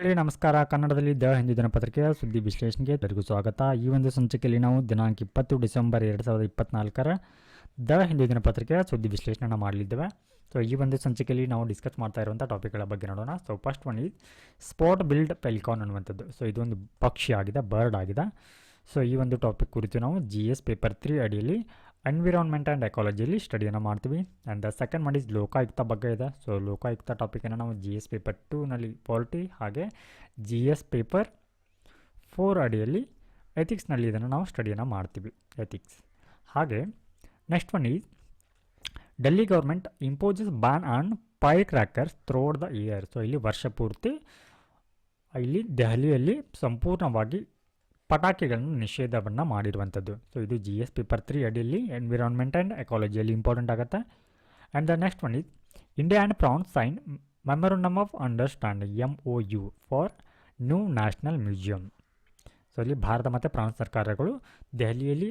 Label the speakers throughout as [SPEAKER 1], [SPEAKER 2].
[SPEAKER 1] ಹೇಳಿ ನಮಸ್ಕಾರ. ಕನ್ನಡದಲ್ಲಿ ದ ಹಿಂದೂ ದಿನಪತ್ರಿಕೆಯ ಸುದ್ದಿ ವಿಶ್ಲೇಷಣೆಗೆ ಎಲ್ಲರಿಗೂ ಸ್ವಾಗತ. ಈ ಒಂದು ಸಂಚಿಕೆಯಲ್ಲಿ ನಾವು ದಿನಾಂಕ ಇಪ್ಪತ್ತು ಡಿಸೆಂಬರ್ ಎರಡು ಸಾವಿರದ ಇಪ್ಪತ್ನಾಲ್ಕರ ದ ಹಿಂದೂ ದಿನಪತ್ರಿಕೆಯ ಸುದ್ದಿ ವಿಶ್ಲೇಷಣೆ ಮಾಡಲಿದ್ದೇವೆ. ಸೊ ಈ ಒಂದು ಸಂಚಿಕೆಯಲ್ಲಿ ನಾವು ಡಿಸ್ಕಸ್ ಮಾಡ್ತಾ ಇರುವಂಥ ಟಾಪಿಕ್ಗಳ ಬಗ್ಗೆ ನೋಡೋಣ. So first one is spot billed pelican ಅನ್ನುವಂಥದ್ದು. ಸೊ ಇದೊಂದು ಪಕ್ಷಿ ಆಗಿದೆ ಬರ್ಡ್ ಆಗಿದೆ. ಸೊ ಈ ಒಂದು ಟಾಪಿಕ್ ಕುರಿತು ನಾವು ಜಿ ಎಸ್ ಪೇಪರ್ ತ್ರೀ ಅಡಿಯಲ್ಲಿ ಎನ್ವಿರಾನ್ಮೆಂಟ್ ಆ್ಯಂಡ್ ಎಕಾಲಜಿಯಲ್ಲಿ ಸ್ಟಡಿಯನ್ನು ಮಾಡ್ತೀವಿ. ಆ್ಯಂಡ್ ದ ಸೆಕೆಂಡ್ ಮಾಡಿ ಲೋಕಾಯುಕ್ತ ಬಗ್ಗೆ ಇದೆ. ಸೊ ಲೋಕಾಯುಕ್ತ ಟಾಪಿಕನ್ನು ನಾವು ಜಿ ಎಸ್ ಪೇಪರ್ ಟೂನಲ್ಲಿ ಪಾಲಿಟಿ ಹಾಗೆ ಜಿ ಎಸ್ ಪೇಪರ್ ಫೋರ್ ಅಡಿಯಲ್ಲಿ ಎಥಿಕ್ಸ್ನಲ್ಲಿ ಇದನ್ನು ನಾವು ಸ್ಟಡಿಯನ್ನು ಮಾಡ್ತೀವಿ ಎಥಿಕ್ಸ್ ಹಾಗೆ next one is Delhi government imposes ban on firecrackers throughout the year so ಇಲ್ಲಿ ವರ್ಷ ಪೂರ್ತಿ, ಇಲ್ಲಿ ದೆಹಲಿಯಲ್ಲಿ ಸಂಪೂರ್ಣವಾಗಿ ಪಟಾಕಿಗಳನ್ನು ನಿಷೇಧವನ್ನು ಮಾಡಿರುವಂಥದ್ದು. ಸೊ ಇದು ಜಿ ಎಸ್ ಪೇಪರ್ ತ್ರೀ ಅಡಿಯಲ್ಲಿ ಎನ್ವಿರಾನ್ಮೆಂಟ್ ಆ್ಯಂಡ್ ಎಕಾಲಜಿಯಲ್ಲಿ ಇಂಪಾರ್ಟೆಂಟ್ ಆಗುತ್ತೆ. And the next one is India and France sign memorandum of understanding M O U for new national museum so ಇಲ್ಲಿ ಭಾರತ ಮತ್ತು ಫ್ರಾನ್ಸ್ ಸರ್ಕಾರಗಳು ದೆಹಲಿಯಲ್ಲಿ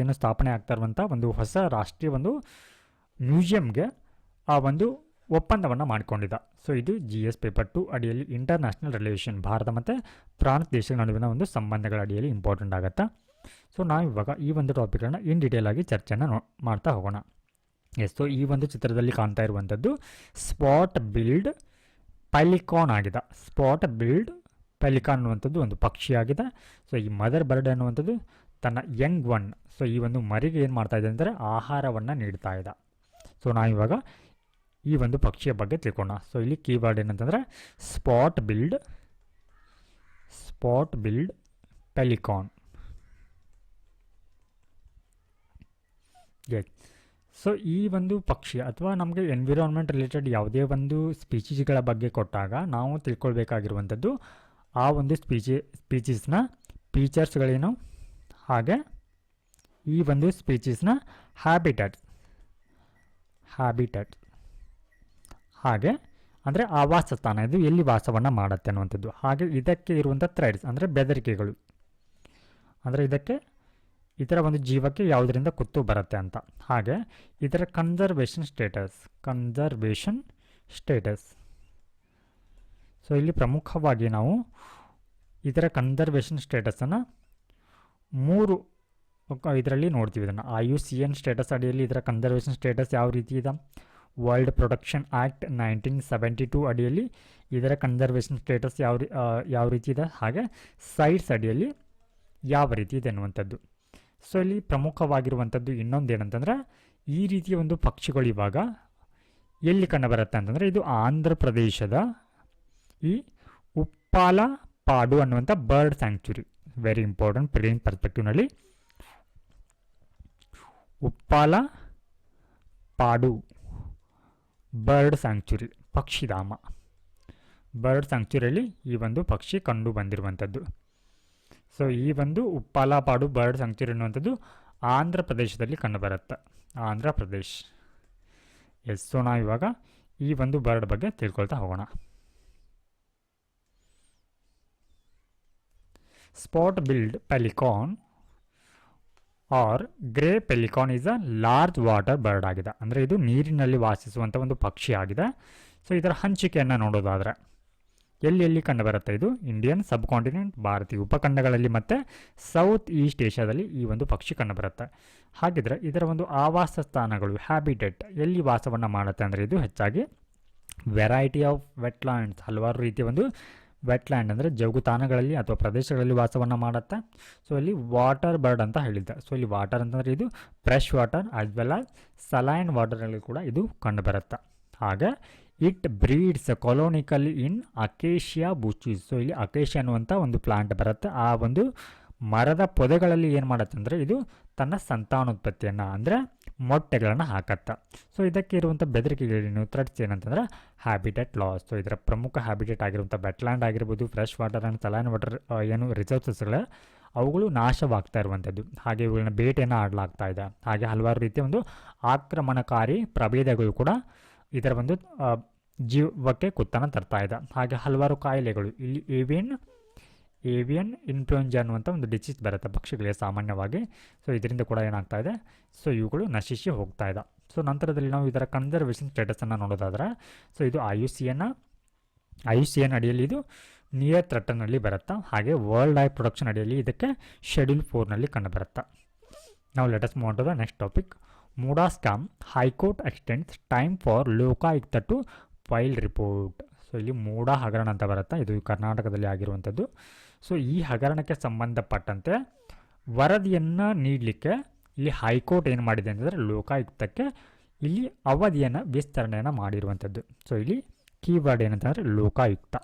[SPEAKER 1] ಏನು ಸ್ಥಾಪನೆ ಆಗ್ತಾ ಇರುವಂಥ ಒಂದು ಹೊಸ ರಾಷ್ಟ್ರೀಯ ಒಂದು ಮ್ಯೂಸಿಯಂಗೆ ಆ ಒಂದು ಒಪ್ಪಂದವನ್ನು ಮಾಡಿಕೊಂಡಿದ್ದ. ಸೊ ಇದು ಜಿ ಎಸ್ ಪೇಪರ್ ಟು ಅಡಿಯಲ್ಲಿ ಇಂಟರ್ನ್ಯಾಷನಲ್ ರಿಲೇಷನ್ ಭಾರತ ಮತ್ತು ಫ್ರಾನ್ಸ್ ದೇಶಗಳ ನಡುವಿನ ಒಂದು ಸಂಬಂಧಗಳ ಅಡಿಯಲ್ಲಿ ಇಂಪಾರ್ಟೆಂಟ್ ಆಗುತ್ತೆ? ಸೊ ನಾವು ಇವಾಗ ಈ ಒಂದು ಟಾಪಿಕ್ಗಳನ್ನ ಇನ್ ಡೀಟೇಲ್ ಆಗಿ ಚರ್ಚೆಯನ್ನು ನೋ, ಮಾಡ್ತಾ ಹೋಗೋಣ. ಎಸ್ ಸೊ ಈ ಒಂದು ಚಿತ್ರದಲ್ಲಿ ಕಾಣ್ತಾ ಇರುವಂಥದ್ದು ಸ್ಪಾಟ್ ಬಿಲ್ಡ್ ಪೈಲಿಕಾನ್ ಆಗಿದೆ. ಸ್ಪಾಟ್ ಬಿಲ್ಡ್ ಪೆಲಿಕಾನ್ ಅನ್ನುವಂಥದ್ದು ಒಂದು ಪಕ್ಷಿಯಾಗಿದೆ ಸೊ ಈ ಮದರ್ ಬರ್ಡ್ ಅನ್ನುವಂಥದ್ದು ತನ್ನ ಯಂಗ್ ಒನ್ ಸೊ ಈ ಒಂದು ಮರಿಗೆ ಏನು ಮಾಡ್ತಾ ಇದೆ ಅಂದರೆ ಆಹಾರವನ್ನು ನೀಡ್ತಾ ಇದೆ. ಸೊ ನಾವಿವಾಗ ಈ ಒಂದು ಪಕ್ಷಿಯ ಬಗ್ಗೆ ತಿಳ್ಕೊಳ್ಳೋಣ ಸೊ ಇಲ್ಲಿ ಕೀವರ್ಡ್ ಏನಂತಂದರೆ spot billed spot billed pelican so ಈ ಒಂದು ಪಕ್ಷಿ ಅಥವಾ ನಮಗೆ ಎನ್ವಿರಾನ್ಮೆಂಟ್ ರಿಲೇಟೆಡ್ ಯಾವುದೇ ಒಂದು ಸ್ಪೀಚೀಸ್ಗಳ ಬಗ್ಗೆ ಕೊಟ್ಟಾಗ ನಾವು ತಿಳ್ಕೊಳ್ಬೇಕಾಗಿರುವಂಥದ್ದು ಆ ಒಂದು ಸ್ಪೀಚಿ ಸ್ಪೀಚೀಸ್ನ ಫೀಚರ್ಸ್ಗಳೇನು ಹಾಗೆ ಈ ಒಂದು ಸ್ಪೀಚೀಸ್ನ ಹ್ಯಾಬಿಟಟ್ ಹ್ಯಾಬಿಟಟ್ ಹಾಗೆ ಅಂದರೆ ಆವಾಸ ಸ್ಥಾನ ಇದು ಎಲ್ಲಿ ವಾಸವನ್ನು ಮಾಡುತ್ತೆ ಅನ್ನುವಂಥದ್ದು. ಹಾಗೆ ಇದಕ್ಕೆ ಇರುವಂಥ ಥ್ರೆಡ್ಸ್ ಅಂದರೆ ಬೆದರಿಕೆಗಳು. ಅಂದರೆ ಇದಕ್ಕೆ ಇದರ ಒಂದು ಜೀವಕ್ಕೆ ಯಾವುದರಿಂದ ಕುತ್ತು ಬರುತ್ತೆ ಅಂತ. ಹಾಗೆ ಇದರ conservation status conservation status so ಇಲ್ಲಿ ಪ್ರಮುಖವಾಗಿ ನಾವು ಇದರ ಕನ್ಸರ್ವೇಷನ್ ಸ್ಟೇಟಸನ್ನು ಮೂರು ಇದರಲ್ಲಿ ನೋಡ್ತೀವಿ ಇದನ್ನು. I U C N status ಅಡಿಯಲ್ಲಿ ಇದರ ಕನ್ಸರ್ವೇಷನ್ ಸ್ಟೇಟಸ್ ಯಾವ ರೀತಿ ಇದೆ? World production act nineteen seventy two ಅಡಿಯಲ್ಲಿ ಇದರ ಕನ್ಸರ್ವೇಷನ್ ಸ್ಟೇಟಸ್ ಯಾವ ಯಾವ ರೀತಿ ಇದೆ? ಹಾಗೆ ಸೈಟ್ಸ್ ಅಡಿಯಲ್ಲಿ ಯಾವ ರೀತಿ ಇದೆ ಅನ್ನುವಂಥದ್ದು ಸೊ ಇಲ್ಲಿ ಪ್ರಮುಖವಾಗಿರುವಂಥದ್ದು ಇನ್ನೊಂದು ಏನಂತಂದರೆ ಈ ರೀತಿಯ ಒಂದು ಪಕ್ಷಿಗಳು ಇವಾಗ ಎಲ್ಲಿ ಕಂಡುಬರುತ್ತೆ ಅಂತಂದರೆ ಇದು ಆಂಧ್ರ ಪ್ರದೇಶದ ಈ ಉಪ್ಪಾಲ ಪಾಡು ಅನ್ನುವಂಥ bird sanctuary very important plain ಪರ್ಸ್ಪೆಕ್ಟಿವ್ನಲ್ಲಿ Uppalapadu. Bird sanctuary ಪಕ್ಷಿಧಾಮ. ಬರ್ಡ್ ಸ್ಯಾಂಕ್ಚುರಿಯಲ್ಲಿ ಈ ಒಂದು ಪಕ್ಷಿ ಕಂಡು ಬಂದಿರುವಂಥದ್ದು. ಸೊ ಈ ಒಂದು ಉಪ್ಪಾಲಪಾಡು ಬರ್ಡ್ ಸ್ಯಾಂಕ್ಚುರಿ ಅನ್ನುವಂಥದ್ದು ಆಂಧ್ರ ಪ್ರದೇಶದಲ್ಲಿ ಕಂಡುಬರುತ್ತೆ ಆಂಧ್ರ ಪ್ರದೇಶ್. ಎಸ್ ಸೊ ನಾವು ಇವಾಗ ಈ ಒಂದು ಬರ್ಡ್ ಬಗ್ಗೆ ತಿಳ್ಕೊಳ್ತಾ ಹೋಗೋಣ. Spot billed pelican or grey pelican is a large water bird ಆಗಿದೆ. ಅಂದರೆ ಇದು ನೀರಿನಲ್ಲಿ ವಾಸಿಸುವಂಥ ಒಂದು ಪಕ್ಷಿ ಆಗಿದೆ. ಸೊ ಇದರ ಹಂಚಿಕೆಯನ್ನು ನೋಡೋದಾದರೆ, ಎಲ್ಲಿ ಎಲ್ಲಿ ಕಂಡುಬರುತ್ತೆ ಇದು? ಇಂಡಿಯನ್ ಸಬ್ ಕಾಂಟಿನೆಂಟ್ ಭಾರತೀಯ ಉಪಖಂಡಗಳಲ್ಲಿ ಮತ್ತು ಸೌತ್ ಈಸ್ಟ್ ಏಷ್ಯಾದಲ್ಲಿ ಈ ಒಂದು ಪಕ್ಷಿ ಕಂಡುಬರುತ್ತೆ ಹಾಗಿದ್ರೆ ಇದರ ಒಂದು ಆವಾಸ ಸ್ಥಾನಗಳು ಹ್ಯಾಬಿಟೆಟ್ ಎಲ್ಲಿ ವಾಸವನ್ನು ಮಾಡುತ್ತೆ ಅಂದರೆ ಇದು ಹೆಚ್ಚಾಗಿ ವೆರೈಟಿ ಆಫ್ ವೆಟ್ಲ್ಯಾಂಡ್ಸ್ ಹಲವಾರು ರೀತಿಯ ಒಂದು ವೆಟ್ಲ್ಯಾಂಡ್ ಅಂದರೆ ಜಗುತಾಣಗಳಲ್ಲಿ ಅಥವಾ ಪ್ರದೇಶಗಳಲ್ಲಿ ವಾಸವನ್ನು ಮಾಡುತ್ತೆ? ಸೊ ಇಲ್ಲಿ ವಾಟರ್ ಬರ್ಡ್ ಅಂತ ಹೇಳಿದ್ದೆ. ಸೊ ಇಲ್ಲಿ ವಾಟರ್ ಅಂತಂದರೆ ಇದು fresh water as well as saline ವಾಟರ್ನಲ್ಲಿ ಕೂಡ ಇದು ಕಂಡುಬರುತ್ತೆ? ಹಾಗೆ it breeds colonially in acacia bushes so ಇಲ್ಲಿ ಅಕೇಶಿಯಾ ಅನ್ನುವಂಥ ಒಂದು ಪ್ಲಾಂಟ್ ಬರುತ್ತೆ. ಆ ಒಂದು ಮರದ ಪೊದೆಗಳಲ್ಲಿ ಏನು ಮಾಡುತ್ತೆ ಅಂದರೆ ಇದು ತನ್ನ ಸಂತಾನೋತ್ಪತ್ತಿಯನ್ನು, ಅಂದರೆ ಮೊಟ್ಟೆಗಳನ್ನು ಹಾಕತ್ತ. ಸೊ ಇದಕ್ಕೆ ಇರುವಂಥ ಬೆದರಿಕೆಗಳೇನು? ಥ್ರೆಟ್ಸ್ ಏನಂತಂದ್ರೆ ಹ್ಯಾಬಿಟೆಟ್ ಲಾಸ್ ಸೊ ಇದರ ಪ್ರಮುಖ ಹ್ಯಾಬಿಟೆಟ್ ಆಗಿರುವಂಥ ಬೆಟ್ಲ್ಯಾಂಡ್ ಆಗಿರ್ಬೋದು fresh water and saline water ಏನು ರಿಸೋರ್ಸಸ್ಗಳ ಅವುಗಳು ನಾಶವಾಗ್ತಾ ಇರುವಂಥದ್ದು ಹಾಗೆ ಇವುಗಳನ್ನ ಬೇಟೆಯನ್ನು ಆಡಲಾಗ್ತಾ ಇದೆ. ಹಾಗೆ ಹಲವಾರು ರೀತಿಯ ಒಂದು ಆಕ್ರಮಣಕಾರಿ ಪ್ರಭೇದಗಳು ಕೂಡ ಇದರ ಒಂದು ಜೀವಕ್ಕೆ ಕುತ್ತನ ತರ್ತಾ ಇದೆ. ಹಾಗೆ ಹಲವಾರು ಕಾಯಿಲೆಗಳು. ಇಲ್ಲಿ ಏವಿಯನ್ ಏವಿಯನ್ ಇನ್ಫ್ಲೂಯೆಂಜಾ ಅನ್ನುವಂಥ ಒಂದು ಡಿಸೀಸ್ ಬರುತ್ತೆ ಪಕ್ಷಿಗಳಿಗೆ ಸಾಮಾನ್ಯವಾಗಿ. ಸೊ ಇದರಿಂದ ಕೂಡ ಏನಾಗ್ತಾ ಇದೆ? ಸೊ ಇವುಗಳು ನಶಿಸಿ ಹೋಗ್ತಾ ಇದೆ. ಸೊ ನಂತರದಲ್ಲಿ ನಾವು ಇದರ ಕನ್ಸರ್ವೇಷನ್ ಸ್ಟೇಟಸನ್ನು ನೋಡೋದಾದ್ರೆ ಸೊ ಇದು ಐ ಯು ಸಿಯನ್ನು ಐ ಸಿ ಎನ್ ಅಡಿಯಲ್ಲಿ ಇದು ನಿಯರ್ ಥ್ರೆಟನ್ನಲ್ಲಿ ಬರುತ್ತಾ? ಹಾಗೆ ವರ್ಲ್ಡ್ ಐ ಪ್ರೊಡಕ್ಷನ್ ಅಡಿಯಲ್ಲಿ ಇದಕ್ಕೆ ಶೆಡ್ಯೂಲ್ ಫೋರ್ನಲ್ಲಿ ಕಂಡುಬರುತ್ತಾ ನಾವು let's move the next topic MUDA scam high court extends time for Lokayukta to file report so ಇಲ್ಲಿ ಮೂಡಾ ಹಗರಣ ಅಂತ ಬರುತ್ತಾ? ಇದು ಕರ್ನಾಟಕದಲ್ಲಿ ಆಗಿರುವಂಥದ್ದು. ಸೊ ಈ ಹಗರಣಕ್ಕೆ ಸಂಬಂಧಪಟ್ಟಂತೆ ವರದಿಯನ್ನು ನೀಡಲಿಕ್ಕೆ ಇಲ್ಲಿ ಹೈಕೋರ್ಟ್ ಏನು ಮಾಡಿದೆ ಅಂತಂದರೆ ಲೋಕಾಯುಕ್ತಕ್ಕೆ ಇಲ್ಲಿ ಅವಧಿಯನ್ನು ವಿಸ್ತರಣೆಯನ್ನು ಮಾಡಿರುವಂಥದ್ದು ಸೊ ಇಲ್ಲಿ ಕೀವರ್ಡ್ ಏನಂತಂದರೆ ಲೋಕಾಯುಕ್ತ.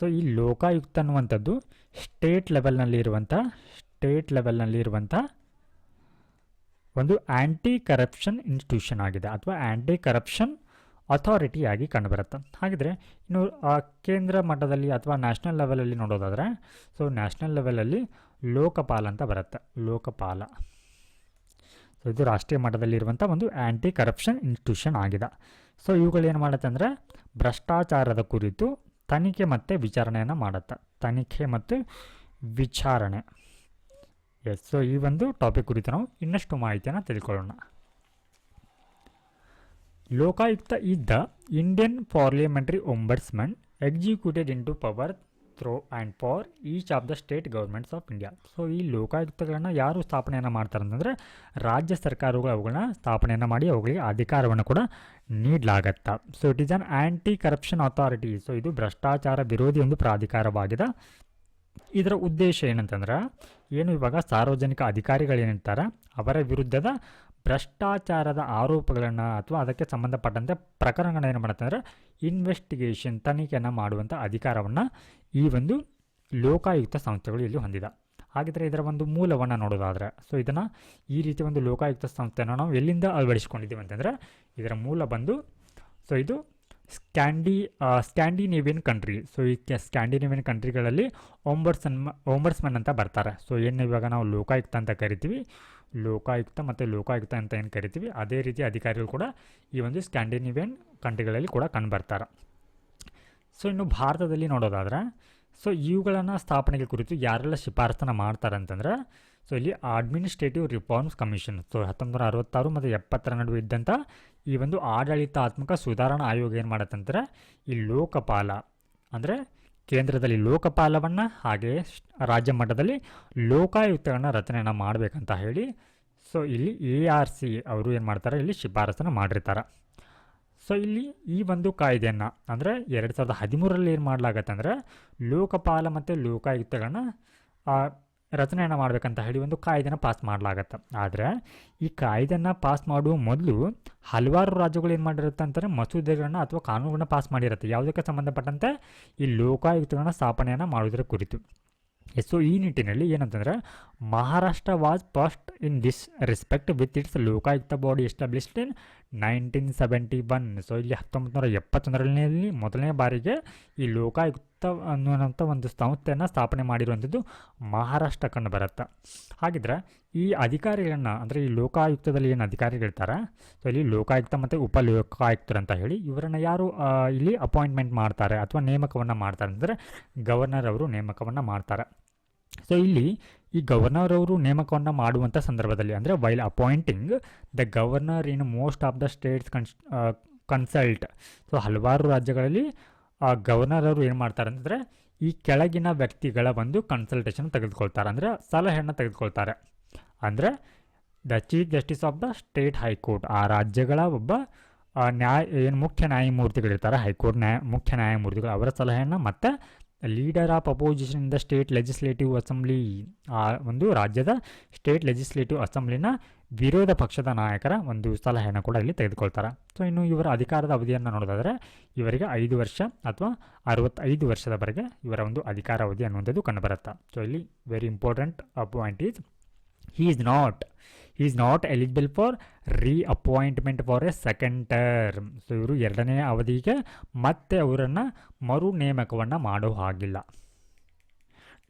[SPEAKER 1] ಸೊ ಈ ಲೋಕಾಯುಕ್ತ ಅನ್ನುವಂಥದ್ದು ಸ್ಟೇಟ್ ಲೆವೆಲ್ನಲ್ಲಿ ಇರುವಂಥ ಸ್ಟೇಟ್ ಲೆವೆಲ್ನಲ್ಲಿ ಇರುವಂಥ ಒಂದು ಆ್ಯಂಟಿ ಕರಪ್ಷನ್ ಇನ್ಸ್ಟಿಟ್ಯೂಷನ್ ಆಗಿದೆ ಅಥವಾ ಆ್ಯಂಟಿ ಕರಪ್ಷನ್ ಅಥಾರಿಟಿಯಾಗಿ ಕಂಡುಬರುತ್ತೆ. ಹಾಗಿದ್ರೆ ಇನ್ನು ಕೇಂದ್ರ ಮಟ್ಟದಲ್ಲಿ ಅಥವಾ ನ್ಯಾಷನಲ್ ಲೆವೆಲಲ್ಲಿ ನೋಡೋದಾದರೆ ಸೊ ನ್ಯಾಷನಲ್ ಲೆವೆಲಲ್ಲಿ ಲೋಕಪಾಲ ಅಂತ ಬರುತ್ತೆ. ಲೋಕಪಾಲ. ಸೊ ಇದು ರಾಷ್ಟ್ರೀಯ ಮಟ್ಟದಲ್ಲಿರುವಂಥ ಒಂದು ಆ್ಯಂಟಿ ಕರಪ್ಷನ್ ಇನ್ಸ್ಟಿಟ್ಯೂಷನ್ ಆಗಿದೆ. ಸೊ ಇವುಗಳು ಏನು ಮಾಡುತ್ತೆ ಅಂದರೆ, ಭ್ರಷ್ಟಾಚಾರದ ಕುರಿತು ತನಿಖೆ ಮತ್ತು ವಿಚಾರಣೆಯನ್ನು ಮಾಡುತ್ತೆ. ತನಿಖೆ ಮತ್ತು ವಿಚಾರಣೆ. ಎಸ್ ಸೊ ಈ ಒಂದು ಟಾಪಿಕ್ ಕುರಿತು ನಾವು ಇನ್ನಷ್ಟು ಮಾಹಿತಿಯನ್ನು ತಿಳ್ಕೊಳ್ಳೋಣ. ಲೋಕಾಯುಕ್ತ ಇದ್ದ Indian parliamentary ombudsman executed in to power through and for each of the state governments of India so ಈ ಲೋಕಾಯುಕ್ತಗಳನ್ನು ಯಾರು ಸ್ಥಾಪನೆಯನ್ನು ಮಾಡ್ತಾರೆ ಅಂತಂದರೆ ರಾಜ್ಯ ಸರ್ಕಾರಗಳು ಅವುಗಳನ್ನ ಸ್ಥಾಪನೆಯನ್ನು ಮಾಡಿ ಅವುಗಳಿಗೆ ಅಧಿಕಾರವನ್ನು ಕೂಡ ನೀಡಲಾಗತ್ತ. So it is an anti corruption authority so ಇದು ಭ್ರಷ್ಟಾಚಾರ ವಿರೋಧಿ ಒಂದು ಪ್ರಾಧಿಕಾರವಾಗಿದೆ. ಇದರ ಉದ್ದೇಶ ಏನಂತಂದ್ರೆ, ಏನು ಇವಾಗ ಸಾರ್ವಜನಿಕ ಅಧಿಕಾರಿಗಳೇನಿರ್ತಾರೆ ಅವರ ವಿರುದ್ಧದ ಭ್ರಷ್ಟಾಚಾರದ ಆರೋಪಗಳನ್ನು ಅಥವಾ ಅದಕ್ಕೆ ಸಂಬಂಧಪಟ್ಟಂತೆ ಪ್ರಕರಣಗಳನ್ನ ಏನು ಮಾಡುತ್ತೆ ಅಂದರೆ ಇನ್ವೆಸ್ಟಿಗೇಷನ್ ತನಿಖೆಯನ್ನು ಮಾಡುವಂಥ ಅಧಿಕಾರವನ್ನು ಈ ಒಂದು ಲೋಕಾಯುಕ್ತ ಸಂಸ್ಥೆಗಳು ಇಲ್ಲಿ ಹೊಂದಿದೆ. ಹಾಗಿದ್ರೆ ಇದರ ಒಂದು ಮೂಲವನ್ನು ನೋಡೋದಾದರೆ ಸೊ ಇದನ್ನು ಈ ರೀತಿ ಒಂದು ಲೋಕಾಯುಕ್ತ ಸಂಸ್ಥೆಯನ್ನು ನಾವು ಎಲ್ಲಿಂದ ಅಳವಡಿಸ್ಕೊಂಡಿದ್ದೀವಿ ಅಂತಂದರೆ, ಇದರ ಮೂಲ ಬಂದು ಸೊ ಇದು ಸ್ಕ್ಯಾಂಡಿ ಸ್ಕ್ಯಾಂಡಿನೇವಿಯನ್ ಕಂಟ್ರಿ. ಸೊ ಈ ಸ್ಕ್ಯಾಂಡಿನೇವಿಯನ್ ಕಂಟ್ರಿಗಳಲ್ಲಿ ಒಂಬರ್ಸನ್ ಓಂಬರ್ಸ್ಮನ್ ಅಂತ ಬರ್ತಾರೆ. ಸೊ ಏನು ಇವಾಗ ನಾವು ಲೋಕಾಯುಕ್ತ ಅಂತ ಕರಿತೀವಿ. ಲೋಕಾಯುಕ್ತ ಮತ್ತು ಲೋಕಾಯುಕ್ತ ಅಂತ ಏನು ಕರಿತೀವಿ? ಅದೇ ರೀತಿ ಅಧಿಕಾರಿಗಳು ಕೂಡ ಈ ಒಂದು ಸ್ಕ್ಯಾಂಡಿನೇವಿಯನ್ ಕಂಟ್ರಿಗಳಲ್ಲಿ ಕೂಡ ಕಂಡುಬರ್ತಾರೆ. ಸೊ ಇನ್ನು ಭಾರತದಲ್ಲಿ ನೋಡೋದಾದರೆ ಸೊ ಇವುಗಳನ್ನು ಸ್ಥಾಪನೆಗೆ ಕುರಿತು ಯಾರೆಲ್ಲ ಶಿಫಾರಸನ್ನು ಮಾಡ್ತಾರೆ ಅಂತಂದ್ರೆ ಸೊ ಇಲ್ಲಿ ಅಡ್ಮಿನಿಸ್ಟ್ರೇಟಿವ್ ರಿಫಾರ್ಮ್ಸ್ ಕಮಿಷನ್ ಸೊ ಹತ್ತೊಂಬತ್ತು ಅರವತ್ತಾರು ಮತ್ತು ಎಪ್ಪತ್ತರ ನಡುವೆ ಇದ್ದಂಥ ಈ ಒಂದು ಆಡಳಿತಾತ್ಮಕ ಸುಧಾರಣಾ ಆಯೋಗ ಏನು ಮಾಡತ್ತಂದ್ರೆ ಈ ಲೋಕಪಾಲ, ಅಂದರೆ ಕೇಂದ್ರದಲ್ಲಿ ಲೋಕಪಾಲವನ್ನು ಹಾಗೆ ರಾಜ್ಯ ಮಟ್ಟದಲ್ಲಿ ಲೋಕಾಯುಕ್ತಗಳನ್ನು ರಚನೆಯನ್ನು ಮಾಡಬೇಕಂತ ಹೇಳಿ ಸೊ ಇಲ್ಲಿ ಎ ಆರ್ ಸಿ ಅವರು ಏನು ಮಾಡ್ತಾರೆ? ಇಲ್ಲಿ ಶಿಫಾರಸನ್ನು ಮಾಡಿರ್ತಾರೆ. ಸೊ ಇಲ್ಲಿ ಈ ಒಂದು ಕಾಯ್ದೆಯನ್ನು, ಅಂದರೆ ಎರಡು ಸಾವಿರದ ಹದಿಮೂರರಲ್ಲಿ ಏನು ಮಾಡಲಾಗತ್ತೆ ಅಂದರೆ, ಲೋಕಪಾಲ ಮತ್ತು ಲೋಕಾಯುಕ್ತಗಳನ್ನ ರಚನೆಯನ್ನು ಮಾಡಬೇಕಂತ ಹೇಳಿ ಒಂದು ಕಾಯ್ದೆನ ಪಾಸ್ ಮಾಡಲಾಗತ್ತೆ. ಆದರೆ ಈ ಕಾಯ್ದೆನ ಪಾಸ್ ಮಾಡುವ ಮೊದಲು ಹಲವಾರು ರಾಜ್ಯಗಳು ಏನು ಮಾಡಿರುತ್ತೆ ಅಂತಂದರೆ ಮಸೂದೆಗಳನ್ನು ಅಥವಾ ಕಾನೂನುಗಳನ್ನ ಪಾಸ್ ಮಾಡಿರುತ್ತೆ. ಯಾವುದಕ್ಕೆ ಸಂಬಂಧಪಟ್ಟಂತೆ? ಈ ಲೋಕಾಯುಕ್ತಗಳನ್ನ ಸ್ಥಾಪನೆಯನ್ನು ಮಾಡುವುದರ ಕುರಿತು. ಸೊ ಈ ನಿಟ್ಟಿನಲ್ಲಿ ಏನಂತಂದರೆ Maharashtra was first in this respect with its Lokayukta body established in nineteen seventy one. So ಇಲ್ಲಿ ಹತ್ತೊಂಬತ್ತು ನೂರ ಎಪ್ಪತ್ತೊಂದರಲ್ಲಿ ಮೊದಲನೇ ಬಾರಿಗೆ ಈ ಲೋಕಾಯುಕ್ತ ಅನ್ನುವಂಥ ಒಂದು ಸಂಸ್ಥೆಯನ್ನು ಸ್ಥಾಪನೆ ಮಾಡಿರುವಂಥದ್ದು ಮಹಾರಾಷ್ಟ್ರ ಕಂಡು ಬರುತ್ತೆ. ಹಾಗಿದ್ರೆ ಈ ಅಧಿಕಾರಿಗಳನ್ನು, ಅಂದರೆ ಈ ಲೋಕಾಯುಕ್ತದಲ್ಲಿ ಏನು ಅಧಿಕಾರಿಗಳಿರ್ತಾರೆ ಸೊ ಇಲ್ಲಿ ಲೋಕಾಯುಕ್ತ ಮತ್ತು ಅಂತ ಹೇಳಿ ಇವರನ್ನು ಯಾರು ಇಲ್ಲಿ ಅಪಾಯಿಂಟ್ಮೆಂಟ್ ಮಾಡ್ತಾರೆ ಅಥವಾ ನೇಮಕವನ್ನು ಮಾಡ್ತಾರೆ ಅಂದರೆ ಗವರ್ನರ್ ಅವರು ನೇಮಕವನ್ನು ಮಾಡ್ತಾರೆ. ಸೊ ಇಲ್ಲಿ ಈ ಗವರ್ನರ್ ಅವರು ನೇಮಕವನ್ನು ಮಾಡುವಂಥ ಸಂದರ್ಭದಲ್ಲಿ ಅಂದರೆ while appointing the governor in most of the states cons consult so ಹಲವಾರು ರಾಜ್ಯಗಳಲ್ಲಿ, ಆ ಗವರ್ನರ್ ಅವರು ಏನು ಮಾಡ್ತಾರೆ ಅಂದರೆ ಈ ಕೆಳಗಿನ ವ್ಯಕ್ತಿಗಳ ಒಂದು ಕನ್ಸಲ್ಟೇಷನ್ ತೆಗೆದುಕೊಳ್ತಾರೆ ಅಂದರೆ ಸಲಹೆಯನ್ನು ತೆಗೆದುಕೊಳ್ತಾರೆ. ಅಂದರೆ the chief justice of the state high court ಆ ರಾಜ್ಯಗಳ ಒಬ್ಬ ನ್ಯಾಯ, ಏನು ಮುಖ್ಯ ನ್ಯಾಯಮೂರ್ತಿಗಳಿರ್ತಾರೆ, ಹೈಕೋರ್ಟ್ ನ್ಯಾಯ ಮುಖ್ಯ ನ್ಯಾಯಮೂರ್ತಿಗಳು ಅವರ ಸಲಹೆಯನ್ನು ಮತ್ತು leader of opposition in the state legislative assembly ಆ, ಒಂದು ರಾಜ್ಯದ ಸ್ಟೇಟ್ ಲೆಜಿಸ್ಲೇಟಿವ್ ಅಸೆಂಬ್ಲಿನ ವಿರೋಧ ಪಕ್ಷದ ನಾಯಕರ ಒಂದು ಸಲಹೆಯನ್ನು ಕೂಡ ಇಲ್ಲಿ ತೆಗೆದುಕೊಳ್ತಾರೆ. ಸೊ ಇನ್ನು ಇವರ ಅಧಿಕಾರದ ಅವಧಿಯನ್ನು ನೋಡೋದಾದರೆ, ಇವರಿಗೆ ಐದು ವರ್ಷ ಅಥವಾ ಅರವತ್ತೈದು ವರ್ಷದವರೆಗೆ ಇವರ ಒಂದು ಅಧಿಕಾರ ಅವಧಿ ಅನ್ನುವಂಥದ್ದು ಕಂಡುಬರುತ್ತೆ. ಸೊ ಇಲ್ಲಿ very important point is he is not is not eligible for reappointment for a second term so ಇವರು ಎರಡನೇ ಅವಧಿಗೆ ಮತ್ತೆ ಅವರನ್ನು ಮರು ನೇಮಕವನ್ನು ಮಾಡೋ ಹಾಗಿಲ್ಲ.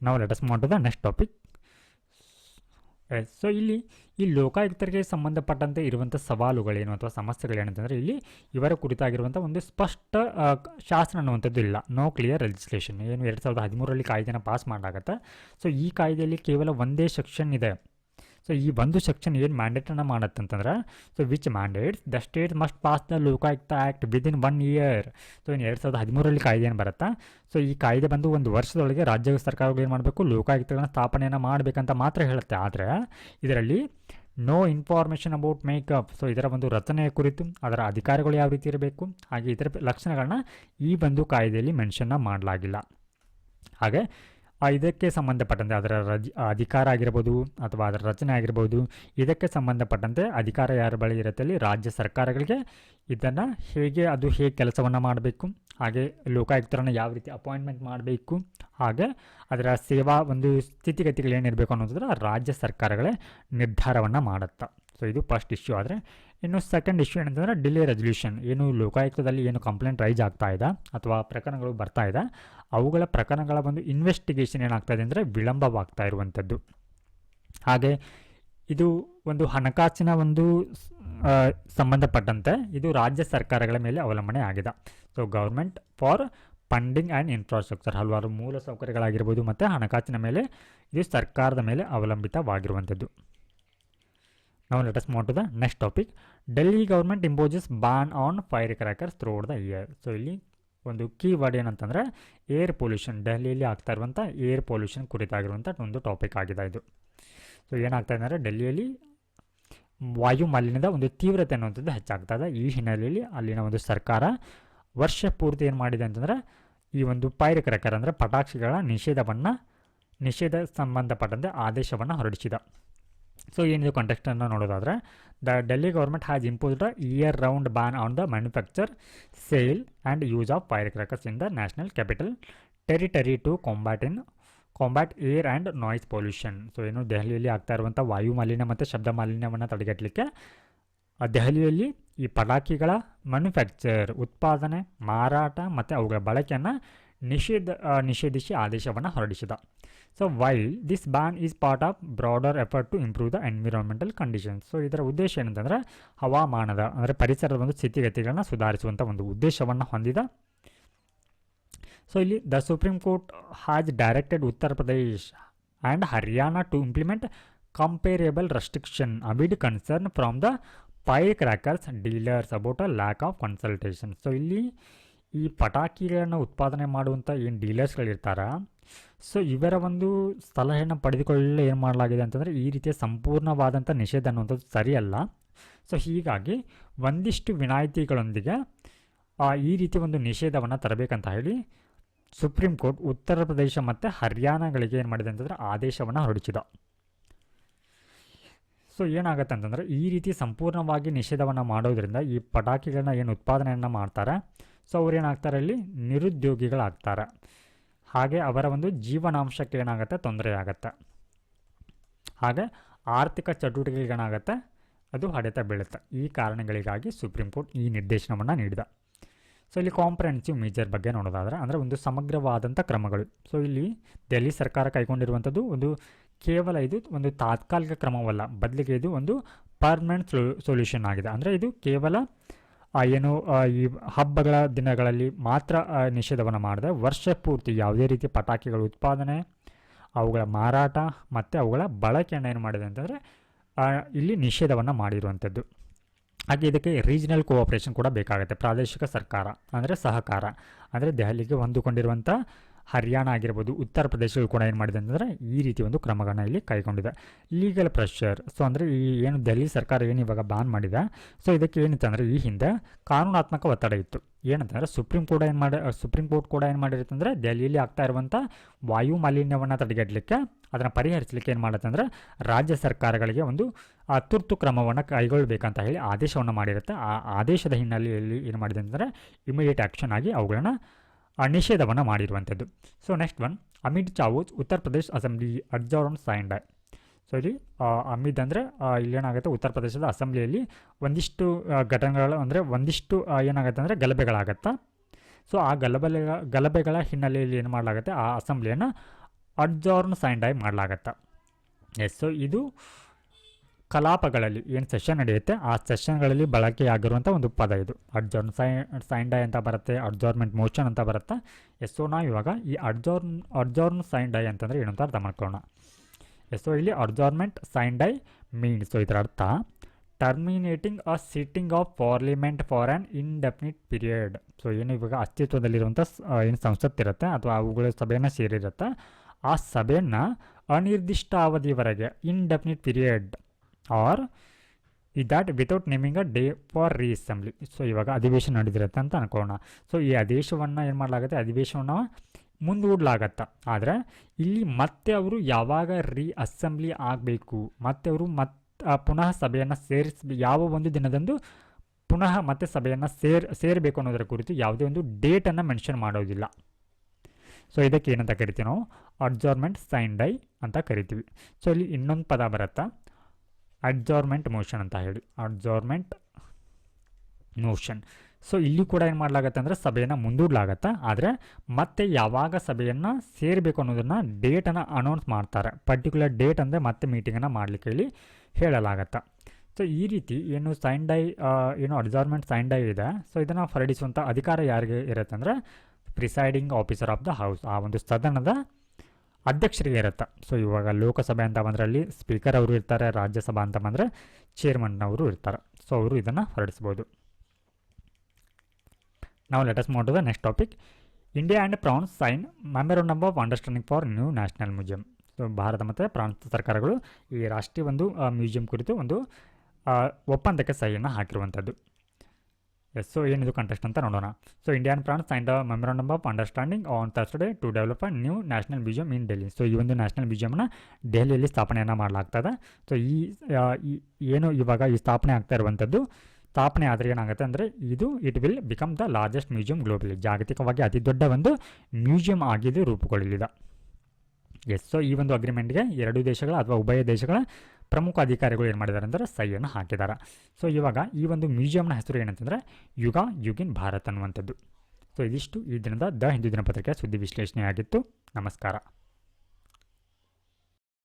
[SPEAKER 1] ನಾವು ಲೆಟಸ್ ಮಾಡೋದ ನೆಕ್ಸ್ಟ್ ಟಾಪಿಕ್ ಸೊ ಇಲ್ಲಿ, ಈ ಲೋಕಾಯುಕ್ತರಿಗೆ ಸಂಬಂಧಪಟ್ಟಂತೆ ಇರುವಂಥ ಸವಾಲುಗಳೇನು ಅಥವಾ ಸಮಸ್ಯೆಗಳೇನಂತಂದರೆ ಇಲ್ಲಿ ಇವರ ಕುರಿತಾಗಿರುವಂಥ ಒಂದು ಸ್ಪಷ್ಟ ಶಾಸನ ಅನ್ನುವಂಥದ್ದು ಇಲ್ಲ. ನೋ ಕ್ಲಿಯರ್ ಲೆಜಿಸ್ಲೇಷನ್ ಏನು ಎರಡು ಸಾವಿರದ ಹದಿಮೂರರಲ್ಲಿ ಕಾಯ್ದೆನ ಪಾಸ್ ಮಾಡಲಾಗತ್ತೆ ಸೊ ಈ ಕಾಯ್ದೆಯಲ್ಲಿ ಕೇವಲ ಒಂದೇ ಸೆಕ್ಷನ್ ಇದೆ. ಸೊ ಈ ಒಂದು ಸೆಕ್ಷನ್ ಏನು ಮ್ಯಾಂಡೇಟನ್ನು ಮಾಡತ್ತಂತಂದ್ರೆ so which mandates the state must pass the Lokayukta act within one year so ಇನ್ನು ಎರಡು ಸಾವಿರದ ಹದಿಮೂರರಲ್ಲಿ ಕಾಯ್ದೆ ಏನು ಬರುತ್ತಾ? ಸೊ ಈ ಕಾಯ್ದೆ ಬಂದು ಒಂದು ವರ್ಷದೊಳಗೆ ರಾಜ್ಯ ಸರ್ಕಾರಗಳು ಏನು ಮಾಡಬೇಕು? ಲೋಕಾಯುಕ್ತಗಳನ್ನ ಸ್ಥಾಪನೆಯನ್ನು ಮಾಡಬೇಕಂತ ಮಾತ್ರ ಹೇಳುತ್ತೆ. ಆದರೆ, ಇದರಲ್ಲಿ no information about makeup so ಇದರ ಒಂದು ರಚನೆಯ ಕುರಿತು, ಅದರ ಅಧಿಕಾರಿಗಳು ಯಾವ ರೀತಿ ಇರಬೇಕು? ಹಾಗೆ ಇದರ ಲಕ್ಷಣಗಳನ್ನ ಈ ಒಂದು ಕಾಯ್ದೆಯಲ್ಲಿ ಮೆನ್ಷನ್ನ ಮಾಡಲಾಗಿಲ್ಲ. ಹಾಗೆ ಇದಕ್ಕೆ ಸಂಬಂಧಪಟ್ಟಂತೆ ಅದರ ರಜ ಅಧಿಕಾರ ಆಗಿರ್ಬೋದು ಅಥವಾ ಅದರ ರಚನೆ ಆಗಿರ್ಬೋದು, ಇದಕ್ಕೆ ಸಂಬಂಧಪಟ್ಟಂತೆ ಅಧಿಕಾರ ಯಾರ ಬಳಿ ಇರುತ್ತೆ ಅಲ್ಲಿ ರಾಜ್ಯ ಸರ್ಕಾರಗಳಿಗೆ. ಇದನ್ನು ಹೇಗೆ, ಅದು ಹೇಗೆ ಕೆಲಸವನ್ನು ಮಾಡಬೇಕು, ಹಾಗೆ ಲೋಕಾಯುಕ್ತರನ್ನು ಯಾವ ರೀತಿ ಅಪಾಯಿಂಟ್ಮೆಂಟ್ ಮಾಡಬೇಕು, ಹಾಗೆ ಅದರ ಸೇವಾ ಒಂದು ಸ್ಥಿತಿಗತಿಗಳು ಏನಿರಬೇಕು ಅನ್ನೋದ್ರ ರಾಜ್ಯ ಸರ್ಕಾರಗಳೇ ನಿರ್ಧಾರವನ್ನು ಮಾಡುತ್ತಾ. ಸೊ ಇದು ಫಸ್ಟ್ ಇಶ್ಯೂ ಆದರೆ. ಇನ್ನು ಸೆಕೆಂಡ್ ಇಶ್ಯೂ ಏನಂತಂದರೆ ಡಿಲೇ ರೆಸಲ್ಯೂಷನ್ ಏನು ಲೋಕಾಯುಕ್ತದಲ್ಲಿ ಏನು ಕಂಪ್ಲೇಂಟ್ ರೈಜ್ ಆಗ್ತಾ ಇದೆ, ಅಥವಾ ಪ್ರಕರಣಗಳು ಬರ್ತಾ ಇದೆ ಅವುಗಳ ಪ್ರಕರಣಗಳ ಒಂದು ಇನ್ವೆಸ್ಟಿಗೇಷನ್ ಏನಾಗ್ತಾ ಇದೆ ಅಂದರೆ ವಿಳಂಬವಾಗ್ತಾ ಇರುವಂಥದ್ದು. ಹಾಗೆ ಇದು ಒಂದು ಹಣಕಾಸಿನ ಒಂದು ಸಂಬಂಧಪಟ್ಟಂತೆ ಇದು ರಾಜ್ಯ ಸರ್ಕಾರಗಳ ಮೇಲೆ ಅವಲಂಬನೆ ಆಗಿದೆ. So government for funding and infrastructure ಹಲವಾರು ಮೂಲ ಸೌಕರ್ಯಗಳಾಗಿರ್ಬೋದು ಮತ್ತು ಹಣಕಾಸಿನ ಮೇಲೆ ಇದು ಸರ್ಕಾರದ ಮೇಲೆ ಅವಲಂಬಿತವಾಗಿರುವಂಥದ್ದು. ನಾವು let us to the next topic Delhi government imposes ban on fire crackers throughout the year so ಇಲ್ಲಿ ಒಂದು ಕೀ ವರ್ಡ್ ಏನಂತಂದರೆ ಏರ್ ಪೊಲ್ಯೂಷನ್ ಡೆಲ್ಲಿಯಲ್ಲಿ ಆಗ್ತಾ ಇರುವಂಥ ಏರ್ ಪೊಲ್ಯೂಷನ್ ಕುರಿತಾಗಿರುವಂಥ ಒಂದು ಟಾಪಿಕ್ ಆಗಿದೆ ಇದು. ಸೊ ಏನಾಗ್ತಾ ಇದೆ ಅಂದರೆ ಡೆಲ್ಲಿಯಲ್ಲಿ ವಾಯು ಮಾಲಿನ್ಯದ ಒಂದು ತೀವ್ರತೆ ಅನ್ನುವಂಥದ್ದು ಹೆಚ್ಚಾಗ್ತಾ ಇದೆ. ಈ ಹಿನ್ನೆಲೆಯಲ್ಲಿ ಅಲ್ಲಿನ ಒಂದು ಸರ್ಕಾರ ವರ್ಷ ಪೂರ್ತಿ ಏನು ಮಾಡಿದೆ ಅಂತಂದರೆ ಈ ಒಂದು ಪೈರ್ ಕ್ರ್ಯಾಕರ್ ಅಂದರೆ ಪಟಾಕ್ಷಿಗಳ ನಿಷೇಧವನ್ನು, ನಿಷೇಧ ಸಂಬಂಧಪಟ್ಟಂತೆ ಆದೇಶವನ್ನು ಹೊರಡಿಸಿದ. ಸೊ ಏನಿದು ಕಂಟೆಕ್ಟನ್ನು ನೋಡೋದಾದರೆ the Delhi government has imposed year round ban on the manufacture sale and use of fire crackers in the national capital territory to combat in combat air and noise pollution so ಏನು ದೆಹಲಿಯಲ್ಲಿ ಆಗ್ತಾ ಇರುವಂಥ ವಾಯು ಮಾಲಿನ್ಯ ಮತ್ತು ಶಬ್ದ ಮಾಲಿನ್ಯವನ್ನು ತಡೆಗಟ್ಟಲಿಕ್ಕೆ ದೆಹಲಿಯಲ್ಲಿ ಈ ಪಟಾಕಿಗಳ ಮ್ಯಾನುಫ್ಯಾಕ್ಚರ್ ಉತ್ಪಾದನೆ, ಮಾರಾಟ ಮತ್ತು ಅವುಗಳ ಬಳಕೆಯನ್ನು ನಿಷೇಧ ನಿಷೇಧಿಸಿ ಆದೇಶವನ್ನು ಹೊರಡಿಸಿದ. So while this ban is part of broader effort to improve the environmental conditions so ಇದರ ಉದ್ದೇಶ ಏನಂತಂದರೆ ಹವಾಮಾನದ, ಅಂದರೆ ಪರಿಸರದ ಒಂದು ಸ್ಥಿತಿಗತಿಗಳನ್ನು ಸುಧಾರಿಸುವಂಥ ಒಂದು ಉದ್ದೇಶವನ್ನು ಹೊಂದಿದ. ಸೊ ಇಲ್ಲಿ the supreme court has directed Uttar Pradesh and Haryana to implement comparable restriction amid concern from the fire crackers dealers about a lack of consultation so ಇಲ್ಲಿ ಈ ಪಟಾಕಿಗಳನ್ನು ಉತ್ಪಾದನೆ ಮಾಡುವಂಥ ಏನು ಡೀಲರ್ಸ್ಗಳಿರ್ತಾರ ಸೊ ಇವರ ಒಂದು ಸಲಹೆಯನ್ನು ಪಡೆದುಕೊಳ್ಳಲು ಏನು ಮಾಡಲಾಗಿದೆ ಅಂತಂದರೆ ಈ ರೀತಿಯ ಸಂಪೂರ್ಣವಾದಂಥ ನಿಷೇಧ ಅನ್ನುವಂಥದ್ದು ಸರಿಯಲ್ಲ. ಸೊ ಹೀಗಾಗಿ ಒಂದಿಷ್ಟು ವಿನಾಯಿತಿಗಳೊಂದಿಗೆ ಈ ರೀತಿ ಒಂದು ನಿಷೇಧವನ್ನು ತರಬೇಕಂತ ಹೇಳಿ ಸುಪ್ರೀಂ ಕೋರ್ಟ್ ಉತ್ತರ ಪ್ರದೇಶ ಮತ್ತು ಹರಿಯಾಣಗಳಿಗೆ ಏನು ಮಾಡಿದೆ ಅಂತಂದರೆ ಆದೇಶವನ್ನು ಹೊರಡಿಸಿದ. ಸೊ ಏನಾಗುತ್ತೆ ಅಂತಂದರೆ ಈ ರೀತಿ ಸಂಪೂರ್ಣವಾಗಿ ನಿಷೇಧವನ್ನು ಮಾಡೋದರಿಂದ ಈ ಪಟಾಕಿಗಳನ್ನ ಏನು ಉತ್ಪಾದನೆಯನ್ನು ಮಾಡ್ತಾರೆ. ಸೊ ಅವ್ರು ಏನಾಗ್ತಾರೆ ಇಲ್ಲಿ ನಿರುದ್ಯೋಗಿಗಳಾಗ್ತಾರೆ. ಹಾಗೆ ಅವರ ಒಂದು ಜೀವನಾಂಶಕ್ಕೆ ಏನಾಗುತ್ತೆ? ತೊಂದರೆ ಆಗುತ್ತೆ. ಹಾಗೆ ಆರ್ಥಿಕ ಚಟುವಟಿಕೆಗಳೇನಾಗುತ್ತೆ ಅದು ಹೊಡೆತ ಬೀಳುತ್ತೆ. ಈ ಕಾರಣಗಳಿಗಾಗಿ ಸುಪ್ರೀಂ ಕೋರ್ಟ್ ಈ ನಿರ್ದೇಶನವನ್ನು ನೀಡಿದ. ಸೊ ಇಲ್ಲಿ ಕಾಂಪ್ರಹೆನ್ಸಿವ್ ಮೇಜರ್ ಬಗ್ಗೆ ನೋಡೋದಾದರೆ, ಅಂದರೆ ಒಂದು ಸಮಗ್ರವಾದಂಥ ಕ್ರಮಗಳು. ಸೊ ಇಲ್ಲಿ ದೆಹಲಿ ಸರ್ಕಾರ ಕೈಗೊಂಡಿರುವಂಥದ್ದು ಒಂದು ಕೇವಲ ಇದು ಒಂದು ತಾತ್ಕಾಲಿಕ ಕ್ರಮವಲ್ಲ. ಬದಲಿಗೆ ಇದು ಒಂದು ಪರ್ಮನೆಂಟ್ ಸೊಲ್ಯೂಷನ್ ಆಗಿದೆ. ಅಂದರೆ ಇದು ಕೇವಲ ಏನು ಈ ಹಬ್ಬಗಳ ದಿನಗಳಲ್ಲಿ ಮಾತ್ರ ನಿಷೇಧವನ್ನು ಮಾಡಿದೆ. ವರ್ಷ ಪೂರ್ತಿ ಯಾವುದೇ ರೀತಿ ಪಟಾಕಿಗಳ ಉತ್ಪಾದನೆ, ಅವುಗಳ ಮಾರಾಟ ಮತ್ತು ಅವುಗಳ ಬಳಕೆಯನ್ನು ಏನು ಮಾಡಿದೆ ಅಂತಂದರೆ ಇಲ್ಲಿ ನಿಷೇಧವನ್ನು ಮಾಡಿರುವಂಥದ್ದು. ಹಾಗೆ ಇದಕ್ಕೆ ರೀಜನಲ್ ಕೋಆಪ್ರೇಷನ್ ಕೂಡ ಬೇಕಾಗುತ್ತೆ. ಪ್ರಾದೇಶಿಕ ಸರ್ಕಾರ, ಅಂದರೆ ಸಹಕಾರ, ಅಂದರೆ ದೆಹಲಿಗೆ ಹೊಂದಿಕೊಂಡಿರುವಂಥ ಹರಿಯಾಣ ಆಗಿರ್ಬೋದು ಉತ್ತರ ಪ್ರದೇಶಗಳು ಕೂಡ ಏನು ಮಾಡಿದೆ ಅಂತಂದರೆ ಈ ರೀತಿ ಒಂದು ಕ್ರಮಗಳನ್ನ ಇಲ್ಲಿ ಕೈಗೊಂಡಿದೆ. ಲೀಗಲ್ ಪ್ರೆಷರ್ ಸೊ ಅಂದರೆ ಈ ಏನು ದೆಹಲಿ ಸರ್ಕಾರ ಏನು ಇವಾಗ ಬ್ಯಾನ್ ಮಾಡಿದೆ. ಸೊ ಇದಕ್ಕೆ ಏನಿತ್ತು ಅಂದರೆ ಈ ಹಿಂದೆ ಕಾನೂನಾತ್ಮಕ ಒತ್ತಡ ಇತ್ತು. ಏನಂತಂದರೆ ಸುಪ್ರೀಂ ಕೋರ್ಟ್ ಏನು ಮಾಡಿ, ಸುಪ್ರೀಂ ಕೋರ್ಟ್ ಕೂಡ ಏನು ಮಾಡಿರುತ್ತೆ ಅಂದರೆ ದೆಹಲಿಯಲ್ಲಿ ಆಗ್ತಾ ಇರುವಂಥ ವಾಯು ಮಾಲಿನ್ಯವನ್ನು ತಡೆಗಟ್ಟಲಿಕ್ಕೆ ಅದನ್ನು ಪರಿಹರಿಸಲಿಕ್ಕೆ ಏನು ಮಾಡುತ್ತೆ ರಾಜ್ಯ ಸರ್ಕಾರಗಳಿಗೆ ಒಂದು ತುರ್ತು ಕ್ರಮವನ್ನು ಕೈಗೊಳ್ಳಬೇಕಂತ ಹೇಳಿ ಆದೇಶವನ್ನು ಮಾಡಿರುತ್ತೆ. ಆ ಆದೇಶದ ಹಿನ್ನೆಲೆಯಲ್ಲಿ ಏನು ಮಾಡಿದೆ ಅಂದರೆ ಇಮಿಡಿಯೇಟ್ ಆ್ಯಕ್ಷನ್ ಆಗಿ ಅವುಗಳನ್ನು ನಿಷೇಧವನ್ನು ಮಾಡಿರುವಂಥದ್ದು. So next one Amit Chavooj Uttar Pradesh assembly ಅಡ್ಜಾರ್ನ್ ಸೈಂಡ್ so ಇಲ್ಲಿ ಅಮಿತ್ ಅಂದರೆ ಇಲ್ಲೇನಾಗುತ್ತೆ ಉತ್ತರ ಪ್ರದೇಶದ ಅಸೆಂಬ್ಲಿಯಲ್ಲಿ ಒಂದಿಷ್ಟು ಘಟನೆಗಳು ಅಂದರೆ ಒಂದಿಷ್ಟು ಏನಾಗುತ್ತೆ ಅಂದರೆ ಗಲಭೆಗಳಾಗತ್ತಾ. ಸೊ ಆ ಗಲಭೆ ಗಲಭೆಗಳ ಹಿನ್ನೆಲೆಯಲ್ಲಿ ಏನು ಮಾಡಲಾಗುತ್ತೆ, ಆ ಅಸೆಂಬ್ಲಿಯನ್ನು ಅಡ್ಜೋರ್ನ್ ಸೈಂಡ್ ಆಗಿ ಮಾಡಲಾಗತ್ತೆ. ಎಸ್ ಸೊ ಇದು ಕಲಾಪಗಳಲ್ಲಿ ಏನು ಸೆಷನ್ ನಡೆಯುತ್ತೆ, ಆ ಸೆಷನ್ಗಳಲ್ಲಿ ಬಳಕೆಯಾಗಿರುವಂಥ ಒಂದು ಪದ ಇದು. ಅಡ್ಜಾರ್ನ್ ಸೈ ಸೈಂಡೈ ಅಂತ ಬರುತ್ತೆ ಅಡ್ಜಾರ್ಮೆಂಟ್ ಮೋಷನ್ ಅಂತ ಬರುತ್ತೆ. ಎಸ್ ಸೊ ಇವಾಗ ಈ ಅಡ್ಜೋರ್ನ್ ಅಡ್ಜಾರ್ನ್ ಸೈಂಡೈ ಅಂತಂದರೆ ಏನು ಅಂತ ಅರ್ಥ ಮಾಡ್ಕೊಳ್ಳೋಣ. ಸೊ ಇಲ್ಲಿ adjournment sine means mean so ಇದರ ಅರ್ಥ terminating a sitting of parliament for an indefinite period so ಏನು ಇವಾಗ ಅಸ್ತಿತ್ವದಲ್ಲಿರುವಂಥ ಏನು ಸಂಸತ್ತಿರುತ್ತೆ ಅಥವಾ ಅವುಗಳ ಸಭೆಯನ್ನು ಸೇರಿರುತ್ತೆ. ಆ ಸಭೆಯನ್ನು ಅನಿರ್ದಿಷ್ಟ ಅವಧಿಯವರೆಗೆ ಇನ್ಡೆಫಿನಿಟ್ ಪೀರಿಯಡ್ ಆರ್ ಈ that without naming a day for reassembly so ಇವಾಗ ಅಧಿವೇಶನ ನಡೆದಿರುತ್ತೆ ಅಂತ ಅನ್ಕೋಣ ಸೊ ಈ ಆದೇಶವನ್ನು ಏನು ಮಾಡಲಾಗುತ್ತೆ? ಅಧಿವೇಶನವನ್ನು ಮುಂದೂಡಲಾಗತ್ತೆ. ಆದರೆ ಇಲ್ಲಿ ಮತ್ತೆ ಅವರು ಯಾವಾಗ ರೀ ಅಸೆಂಬ್ಲಿ ಆಗಬೇಕು ಮತ್ತೆ ಅವರು ಮತ್ ಆ, ಪುನಃ ಸಭೆಯನ್ನು ಸೇರಿಸ್ ಯಾವ ಒಂದು ದಿನದಂದು ಪುನಃ ಮತ್ತೆ ಸಭೆಯನ್ನು ಸೇರ್ ಸೇರಬೇಕು ಅನ್ನೋದರ ಕುರಿತು ಯಾವುದೇ ಒಂದು ಡೇಟನ್ನು ಮೆನ್ಷನ್ ಮಾಡೋದಿಲ್ಲ. ಸೊ ಇದಕ್ಕೆ ಏನಂತ ಕರಿತೀವಿ ನಾವು? ಅಡ್ಜಾರ್ಮೆಂಟ್ ಸೈನ್ ಡೈ ಅಂತ ಕರಿತೀವಿ. ಸೊ ಇಲ್ಲಿ ಇನ್ನೊಂದು ಪದ ಬರುತ್ತಾ. ಅಡ್ಜಾರ್ಮೆಂಟ್ ಮೋಷನ್ ಅಂತ ಹೇಳಿ ಅಡ್ಜಾರ್ಮೆಂಟ್ ಮೋಷನ್. ಸೊ ಇಲ್ಲಿ ಕೂಡ ಏನು ಮಾಡಲಾಗತ್ತೆ ಅಂದರೆ ಸಭೆಯನ್ನು ಮುಂದೂಡಲಾಗತ್ತೆ. ಆದರೆ ಮತ್ತೆ ಯಾವಾಗ ಸಭೆಯನ್ನು ಸೇರಬೇಕು ಅನ್ನೋದನ್ನು ಡೇಟನ್ನು ಅನೌನ್ಸ್ ಮಾಡ್ತಾರೆ. ಪರ್ಟಿಕ್ಯುಲರ್ ಡೇಟ್ ಅಂದರೆ ಮತ್ತೆ ಮೀಟಿಂಗನ್ನು ಮಾಡಲಿಕ್ಕೆ ಹೇಳಿ ಹೇಳಲಾಗತ್ತೆ. ಸೊ ಈ ರೀತಿ ಏನು ಸೈನ್ ಡೈ ಏನು ಅಡ್ಜಾರ್ಮೆಂಟ್ ಸೈನ್ ಡೈ ಇದೆ. ಸೊ ಇದನ್ನು ಹೊರಡಿಸುವಂಥ ಅಧಿಕಾರ ಯಾರಿಗೆ ಇರುತ್ತೆ ಅಂದರೆ presiding officer of the house ಆ ಒಂದು ಸದನದ ಅಧ್ಯಕ್ಷರಿಗೆ ಇರುತ್ತೆ. ಸೊ ಇವಾಗ ಲೋಕಸಭೆ ಅಂತ ಬಂದರೆ ಅಲ್ಲಿ ಸ್ಪೀಕರ್ ಅವರು ಇರ್ತಾರೆ, ರಾಜ್ಯಸಭಾ ಅಂತ ಬಂದರೆ ಚೇರ್ಮನ್ನವರು ಇರ್ತಾರೆ. ಸೊ ಅವರು ಇದನ್ನು ಹೊರಡಿಸ್ಬೋದು. ನಾವು let us move the next topic India and France sign memorandum of understanding for new national museum so Bharat ಮತ್ತು ಫ್ರಾನ್ಸ್ ಸರ್ಕಾರಗಳು ಈ ರಾಷ್ಟ್ರೀಯ ಒಂದು ಮ್ಯೂಸಿಯಂ ಕುರಿತು ಒಂದು ಒಪ್ಪಂದಕ್ಕೆ ಸಹಿಯನ್ನು ಹಾಕಿರುವಂಥದ್ದು. ಎಸ್ ಸೊ ಏನಿದು ಕಂಟೆಸ್ಟ್ ಅಂತ ನೋಡೋಣ. So Indian France sign the memorandum of understanding on Thursday to develop a new national museum in Delhi so ಈ ಒಂದು ನ್ಯಾಷನಲ್ ಮ್ಯೂಸಿಯಮ್ನ ದೆಹಲಿಯಲ್ಲಿ ಸ್ಥಾಪನೆಯನ್ನು ಮಾಡಲಾಗ್ತದೆ. ಸೊ ಈ ಏನು ಇವಾಗ ಈ ಸ್ಥಾಪನೆ ಆಗ್ತಾ ಇರುವಂಥದ್ದು ಸ್ಥಾಪನೆ ಆದರೆ ಏನಾಗುತ್ತೆ ಅಂದರೆ, ಇದು it will become the largest museum globally ಜಾಗತಿಕವಾಗಿ ಅತಿ ದೊಡ್ಡ ಒಂದು ಮ್ಯೂಸಿಯಂ ಆಗಿದೆ ರೂಪುಗೊಳ್ಳಲಿದೆ ಎಸ್ ಸೊ ಈ ಒಂದು ಅಗ್ರಿಮೆಂಟ್ಗೆ ಎರಡು ದೇಶಗಳ ಅಥವಾ ಉಭಯ ದೇಶಗಳ ಪ್ರಮುಖ ಅಧಿಕಾರಿಗಳು ಏನು ಮಾಡಿದ್ದಾರೆ ಅಂದರೆ ಸಹಿಯನ್ನು ಹಾಕಿದ್ದಾರೆ ಸೊ ಇವಾಗ ಈ ಒಂದು ಮ್ಯೂಸಿಯಂನ ಹೆಸರು ಏನಂತಂದರೆ ಯುಗ ಯುಗಿನ್ ಭಾರತ್ ಅನ್ನುವಂಥದ್ದು. ಸೊ ಇದಿಷ್ಟು ಈ ದಿನದ ದ ಹಿಂದೂ ದಿನಪತ್ರಿಕೆಯ ಸುದ್ದಿ ವಿಶ್ಲೇಷಣೆಯಾಗಿತ್ತು. ನಮಸ್ಕಾರ.